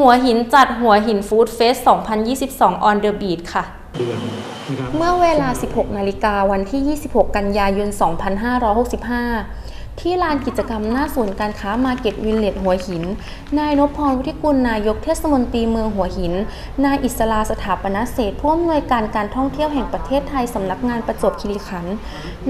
หัวหินจัดหัวหินฟู้ดเฟส 2022 on the beat ค่ะเดือนนะครับเมื่อเวลา 16 นาฬิกาวันที่ 26 กันยายน 2565 ที่ลานกิจกรรมหน้าศูนย์การค้ามาเก็ตวิลเลจหัวหิน นายนพพรวุฒิกุลนายกเทศมนตรีเมืองหัวหิน นายอิสราสถาปนเศษผู้อำนวยการการท่องเที่ยวแห่งประเทศไทยสำนักงานประจวบคีรีขันธ์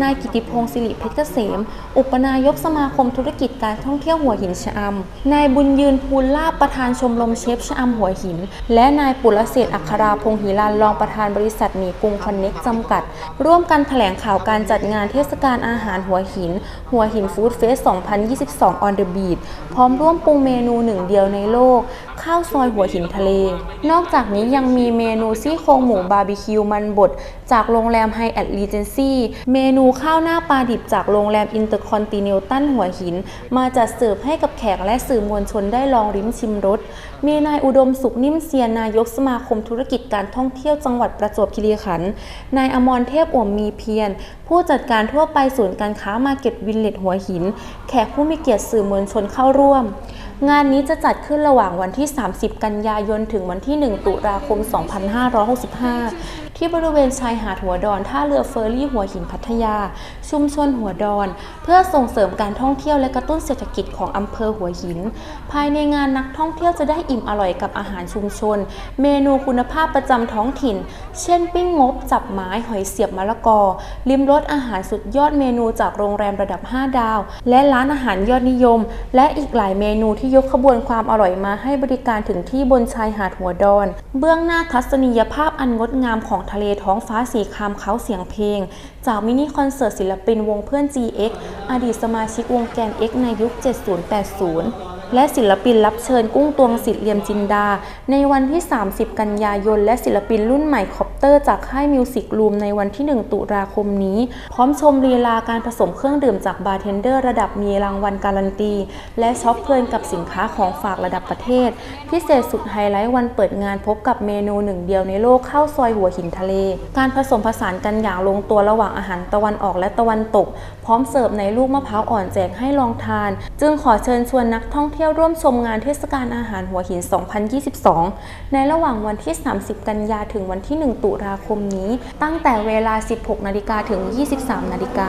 นายกิติพงศ์สิริเพชรเกษม อุปนายกสมาคมธุรกิจการท่องเที่ยวหัวหินชะอำนายบุญยืนภูลลาภประธานชมรมเชฟชะอำหัวหิน และนายปุรเศษฐ์อัคราพงศ์หิรันรองประธานบริษัทหมีกรุงคอนเน็กจำกัด ร่วมกันแถลงข่าวการจัดงานเทศกาลอาหารหัวหิน หัวหินฟูดเฟส 2022 on the beat พร้อมร่วมปรุงเมนูหนึ่งเดียวในโลก ข้าวซอยหัวหินทะเล นอกจากนี้ยังมีเมนูซี่โครงหมูบาร์บีคิวมันบด จากโรงแรมไฮแอทรีเจนซี่เมนูข้าวหน้าปลาดิบจากโรงแรมอินเตอร์คอนติเนตันหัวหิน มาจัดเสิร์ฟให้กับแขกและสื่อมวลชนได้ลองริมชิมรสมีนายอุดมสุขนิ่มเซียนนายกสมาคมธุรกิจการท่องเที่ยวจังหวัดประจวบคีรีขันธ์นายอมรเทพอ่วมมีเพียรผู้จัดการทั่วไปศูนย์การค้ามาเก็ตวิลเลจหัวหินแขกผู้มีเกียรติสื่อมวลชนเข้าร่วม งานนี้จะจัดขึ้นระหว่างวันที่ 30 กันยายน ถึงวันที่ 1 ตุลาคม 2565 ที่บริเวณชายหาดหัวดอน ท่าเรือเฟอร์รี่หัวหินพัทยา ชุมชนหัวดอน เพื่อส่งเสริมการท่องเที่ยวและกระตุ้นเศรษฐกิจของอำเภอหัวหิน ภายในงานนักท่องเที่ยวจะได้อิ่มอร่อยกับอาหารชุมชน เมนูคุณภาพประจำท้องถิ่น เช่น ปิ้งงบ จับไม้ หอยเสียบมะละกอริมรสอาหารสุดยอดเมนูจากโรงแรมระดับ 5 ดาว และร้านอาหารยอดนิยม และอีกหลายเมนูที่ยกขบวนความอร่อยมาให้บริการถึงที่บนชายหาดหัวดอน เบื้องหน้าทัศนียภาพอันงดงามของทะเลท้องฟ้าสีครามเขาเสียงเพลง จากมินิคอนเสิร์ตศิลปินวงเพื่อน GX อดีตสมาชิกวงแกน X ในยุค 70-80 และศิลปินรับเชิญกุ้งตวงสิทธิ์เลียมจินดา ในวันที่ 30 กันยายน และศิลปินรุ่นใหม่คอปเตอร์จากค่ายมิวสิกรูมในวันที่ 1 ตุลาคมนี้ พร้อมชมลีลาการผสมเครื่องดื่มจากบาร์เทนเดอร์ระดับมีรางวัลการันตี และช็อปเพลินกับสินค้าของฝากระดับประเทศ พิเศษสุดไฮไลท์วันเปิดงานพบกับเมนูหนึ่งเดียวในโลกข้าวซอยหัวหินทะเล การผสมผสานกันอย่างลงตัวระหว่างอาหารตะวันออกและตะวันตก พร้อมเสิร์ฟในลูกมะพร้าวอ่อนแจกให้ลองทาน จึงขอเชิญชวนนักท่องเที่ยวที่ยวร่วมชมงานเทศกาลอาหารหัวหิน 2022 ในระหว่างวันที่ 30 กันยาถึงวันที่ 1 ตุลาคมนี้ ตั้งแต่เวลา 16 นาฬิกาถึง 23 นาฬิกา